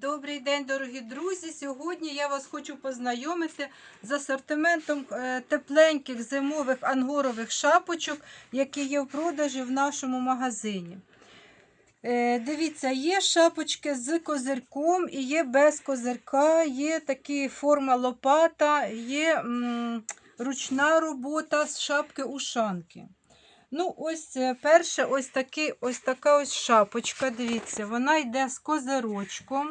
Добрий день, дорогі друзі! Сьогодні я вас хочу познайомити з асортиментом е, тепленьких зимових ангорових шапочок, які є в продажі в нашому магазині. Е, Дивіться, є шапочки з козирком і є без козирка, є такі форма лопата, є ручна робота з шапки ушанки. Ну, ось е, перше, ось, такий, ось така ось шапочка. Дивіться, вона йде з козирочком.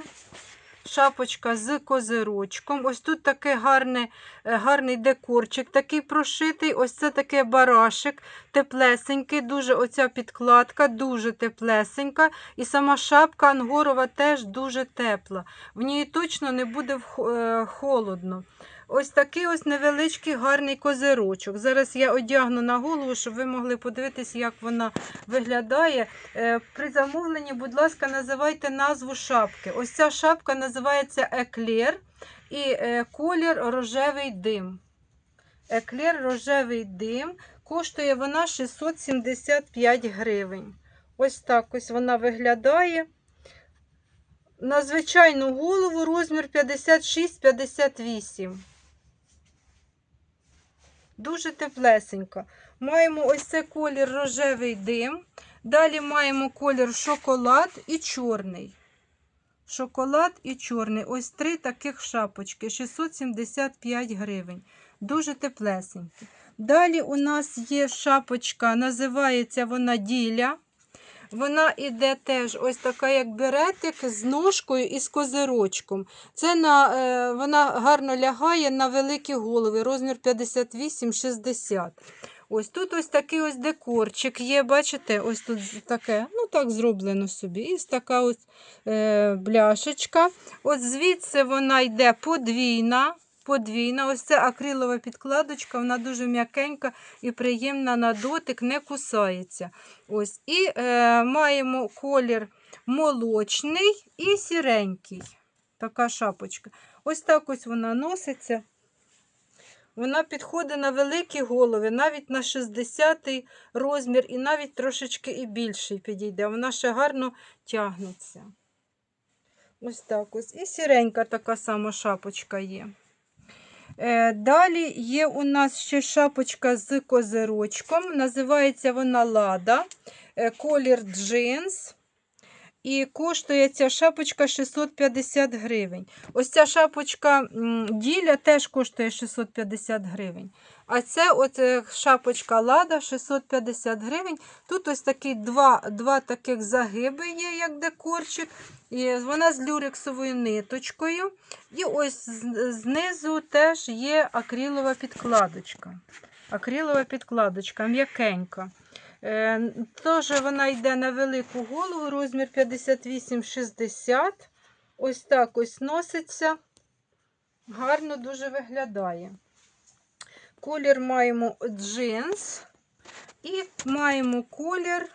Шапочка з козирочком. Ось тут такий гарний, е, гарний декорчик, такий прошитий. Ось це таке барашик, теплесенький, дуже оця підкладка, дуже теплесенька. І сама шапка ангорова теж дуже тепла. В ній точно не буде е, холодно. Ось такий ось невеличкий гарний козирочок. Зараз я одягну на голову, щоб ви могли подивитися, як вона виглядає. Е, При замовленні, будь ласка, називайте назву шапки. Ось ця шапка називається Еклер і е, колір рожевий дим. Еклер рожевий дим. Коштує вона 675 гривень. Ось так ось вона виглядає. На звичайну голову розмір 56-58. Дуже теплесенька. Маємо ось цей колір рожевий дим. Далі маємо колір шоколад і чорний. Шоколад і чорний. Ось три таких шапочки. 675 гривень. Дуже теплесенькі. Далі у нас є шапочка, називається вона діля. Вона іде теж ось така, як беретик з ножкою і з козирочком. Це на, е, вона гарно лягає на великі голови, розмір 58-60. Ось тут ось такий ось декорчик є, бачите, ось тут таке, ну так зроблено собі. І така ось е, бляшечка. От звідси вона йде подвійна. Подвійна, ось це акрилова підкладочка, вона дуже м'якенька і приємна на дотик, не кусається. Ось. І е, маємо колір молочний і сіренький. Така шапочка. Ось так ось вона носиться. Вона підходить на великі голови, навіть на 60 розмір, і навіть трошечки і більший підійде. Вона ще гарно тягнеться. Ось так ось. І сіренька така сама шапочка є. Е, Далі є у нас ще шапочка з козирочком. Називається вона Лада. Е, Колір джинс. І коштує ця шапочка 650 гривень. Ось ця шапочка діля теж коштує 650 гривень. А це от е, шапочка Лада 650 гривень. Тут ось такі два, два таких загиби є, як декорчик. І вона з люрексовою ниточкою. І ось знизу теж є акрилова підкладочка. Акрилова підкладочка, м'якенька. Е, Теж вона йде на велику голову, розмір 58-60. Ось так ось носиться. Гарно дуже виглядає. Колір маємо джинс і маємо колір,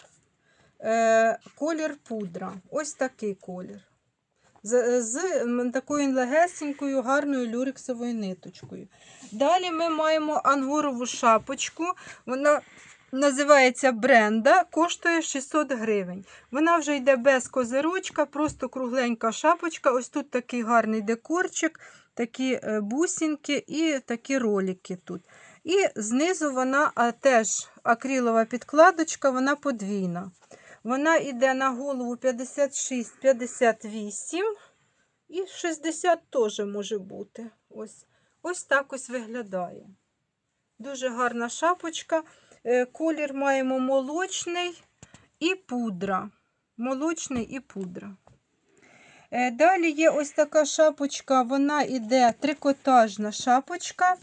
е, колір пудра. Ось такий колір. З, з такою легесенькою, гарною люрексовою ниточкою. Далі ми маємо ангорову шапочку. Вона називається бренда, коштує 600 гривень. Вона вже йде без козирочка, просто кругленька шапочка. Ось тут такий гарний декорчик, такі е, бусинки і такі ролики тут. І знизу вона а, теж акрилова підкладочка, вона подвійна. Вона йде на голову 56-58 і 60 теж може бути. Ось, ось так ось виглядає. Дуже гарна шапочка. Е, Колір маємо молочний і пудра. Молочний і пудра. Е, Далі є ось така шапочка, вона йде трикотажна шапочка.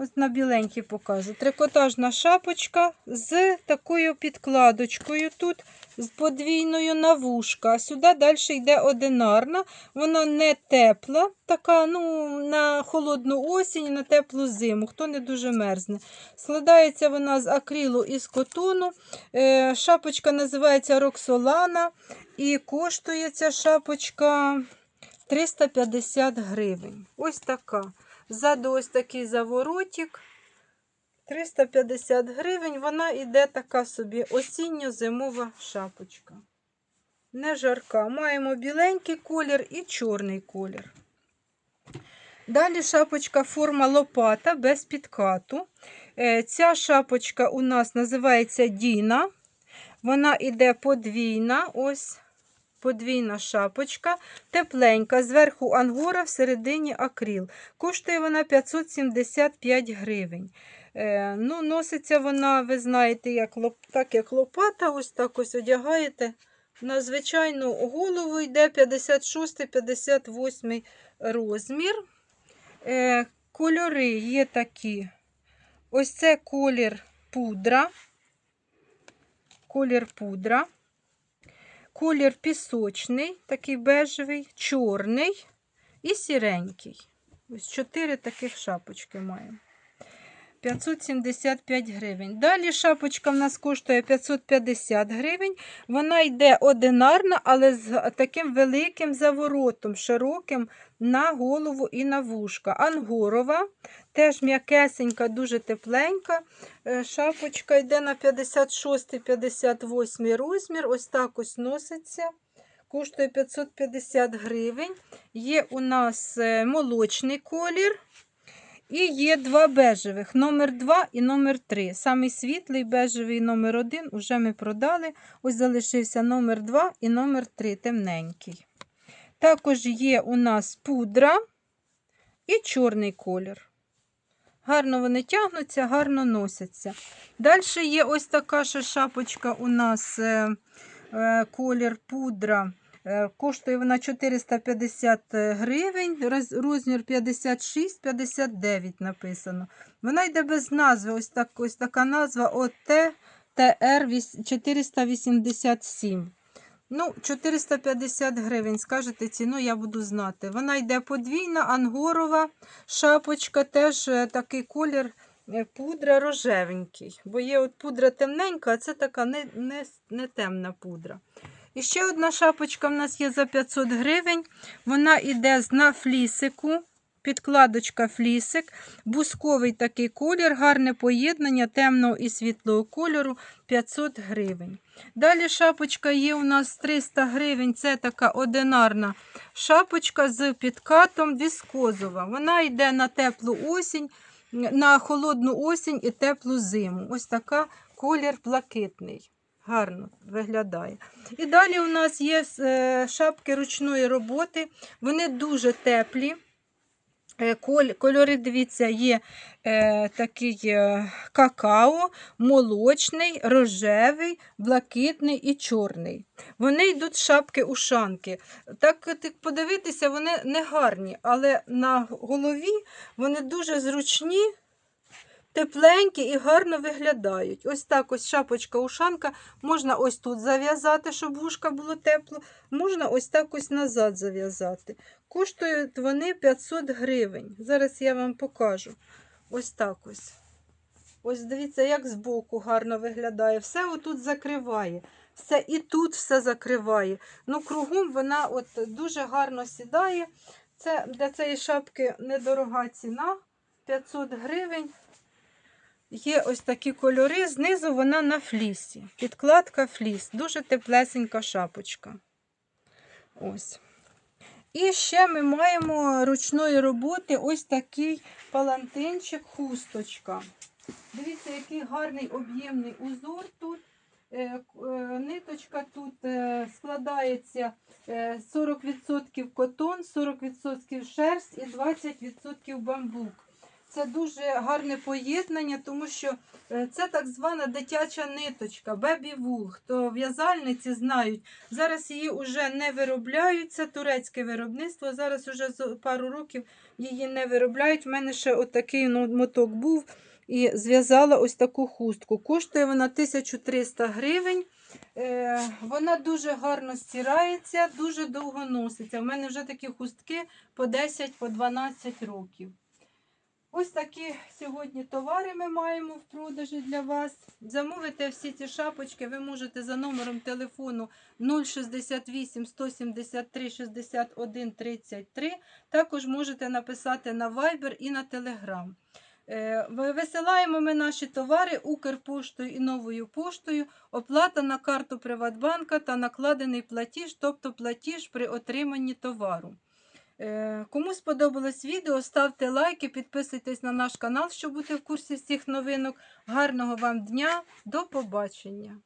Ось на біленькій покажу. Трикотажна шапочка з такою підкладочкою тут, з подвійною на вушка. А сюди далі йде одинарна. Вона не тепла, така ну, на холодну осінь, на теплу зиму, хто не дуже мерзне. Складається вона з акрилу і з котону. Е, Шапочка називається Роксолана і коштує ця шапочка 350 гривень. Ось така. Ззаду ось такий заворотик. 350 гривень. Вона йде така собі осінньо-зимова шапочка. не жарка. Маємо біленький колір і чорний колір. Далі шапочка форма лопата без підкату. Е, Ця шапочка у нас називається Діна. Вона йде подвійна. Ось подвійна шапочка. Тепленька. Зверху ангора, всередині акріл. Коштує вона 575 гривень. Е, ну, Носиться вона, ви знаєте, як, так як лопата. Ось так ось одягаєте. На звичайну голову йде 56-58 розмір. Е, кольори є такі. Ось це колір пудра. Колір пудра. Колір пісочний, такий бежевий, чорний і сіренький. Ось чотири таких шапочки маємо. 575 гривень. Далі шапочка в нас коштує 550 гривень. Вона йде одинарна, але з таким великим заворотом, широким на голову і на вушка. Ангорова, теж м'якесенька, дуже тепленька. Е, Шапочка йде на 56-58 розмір. Ось так ось носиться. Коштує 550 гривень. Є у нас е, молочний колір. І є два бежевих, номер 2 і номер 3. Самий світлий бежевий номер 1 вже ми продали. Ось залишився номер 2 і номер 3, темненький. Також є у нас пудра і чорний колір. Гарно вони тягнуться, гарно носяться. Далі є ось така ще шапочка у нас е, е, колір пудра. Е, Коштує вона 450 гривень, розмір 56-59 написано. Вона йде без назви, ось, так, ось така назва ОТ ТР 487. Ну, 450 гривень, скажете ціну, я буду знати. Вона йде подвійна, ангорова шапочка, теж е, такий колір е, пудра рожевенький. Бо є от пудра темненька, а це така не, не, не темна пудра. І ще одна шапочка в нас є за 500 гривень. Вона йде на флісику. Підкладочка флісик, бусковий такий колір, гарне поєднання темного і світлого кольору 500 гривень. Далі шапочка є у нас 300 гривень. Це така одинарна шапочка з підкатом віскозова. Вона йде на теплу осінь, на холодну осінь і теплу зиму. Ось така колір блакитний. Гарно виглядає. І далі у нас є е, шапки ручної роботи. Вони дуже теплі. Е, Кольори, дивіться, є е, такий какао, молочний, рожевий, блакитний і чорний. Вони йдуть шапки ушанки. Так так подивитися, вони не гарні, але на голові вони дуже зручні, тепленькі і гарно виглядають. Ось так ось шапочка-ушанка. Можна ось тут зав'язати, щоб вушка було тепло. Можна ось так ось назад зав'язати. Коштують вони 500 гривень. Зараз я вам покажу. Ось так ось. Ось дивіться, як збоку гарно виглядає. Все отут закриває. Все і тут все закриває. Ну, кругом вона от дуже гарно сідає. Це для цієї шапки недорога ціна 500 гривень. Є ось такі кольори. Знизу вона на флісі. Підкладка фліс. Дуже теплесенька шапочка. Ось. І ще ми маємо ручної роботи ось такий палантинчик, хусточка. Дивіться, який гарний об'ємний узор тут. Е, е, Ниточка тут е, складається е, 40% котон, 40% шерсть і 20% бамбук. Це дуже гарне поєднання, тому що е, це так звана дитяча ниточка, бебі-вул. Хто в'язальниці знають, зараз її вже не виробляють, це турецьке виробництво. Зараз вже за пару років її не виробляють. У мене ще отакий ну, моток був і зв'язала ось таку хустку. Коштує вона 1300 гривень. Е, вона дуже гарно стирається, дуже довго носиться. У мене вже такі хустки по 10-12 по 12 років. Ось такі сьогодні товари ми маємо в продажі для вас. Замовити всі ці шапочки ви можете за номером телефону 068 173 61 33. Також можете написати на Viber і на Telegram. Е, Висилаємо ми наші товари Укрпоштою і новою поштою. Оплата на карту Приватбанка та накладений платіж, тобто платіж при отриманні товару. Е, Кому сподобалось відео, ставте лайки, підписуйтесь на наш канал, щоб бути в курсі всіх новинок. Гарного вам дня, до побачення!